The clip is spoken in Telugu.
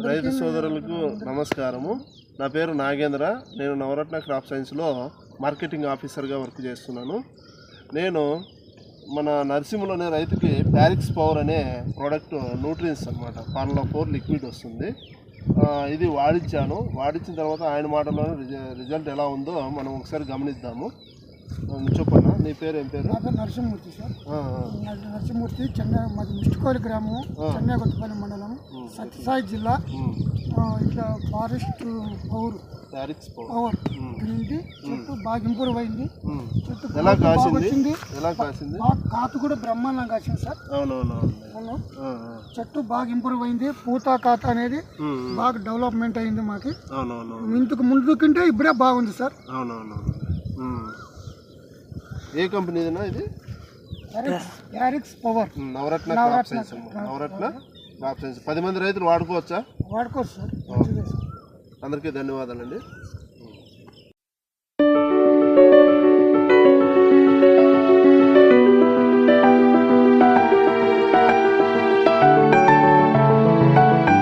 రైతు సోదరులకు నమస్కారము. నా పేరు నాగేంద్ర. నేను నవరత్న క్రాప్ సైన్స్లో మార్కెటింగ్ ఆఫీసర్గా వర్క్ చేస్తున్నాను. నేను మన నర్సింహలోనే రైతుకి ప్యారిక్స్ పవర్ అనే ప్రోడక్ట్ న్యూట్రియన్స్ అనమాట ఫార్ములా ఫోర్ లిక్విడ్ వస్తుంది. ఇది వాడించాను. వాడించిన తర్వాత ఆయన మాటలోనే రిజ- రిజల్ట్ ఎలా ఉందో మనం ఒకసారి గమనిద్దాము. చెప్పన్నా నీ పేరు ఏం పేరు? నరసింహమూర్తి సార్. నరసింహమూర్తి చెన్నై మాది మిస్టికోలి గ్రామం చెన్నై కొత్తపల్లి మండలం. సత్యసాయి జిల్లా ఇట్లా ఫారెస్ట్ పవర్ పవర్ నుండి చెట్టు బాగా ఇంప్రూవ్ అయింది. చెట్టు ఎలా కాసింది? ఎలా కాసింది? కాతు కూడా బ్రహ్మాండంగా కాసింది సార్. అవును. చెట్టు బాగా ఇంప్రూవ్ అయింది పూత కాత అనేది. బాగా డెవలప్మెంట్ అయింది మాకు. ఇంతకు ముందు కంటే ఇప్పుడే బాగుంది సార్. అవునవునవును. ఉమ్. ఏ కంపెనీదినా ఇది? యారిక్స్ పవర్ నవరత్న నవరత్న? పది మంది రైతులు వాడుకోవచ్చా? వాడుకోవచ్చు సార్. అందరికీ ధన్యవాదాలండి.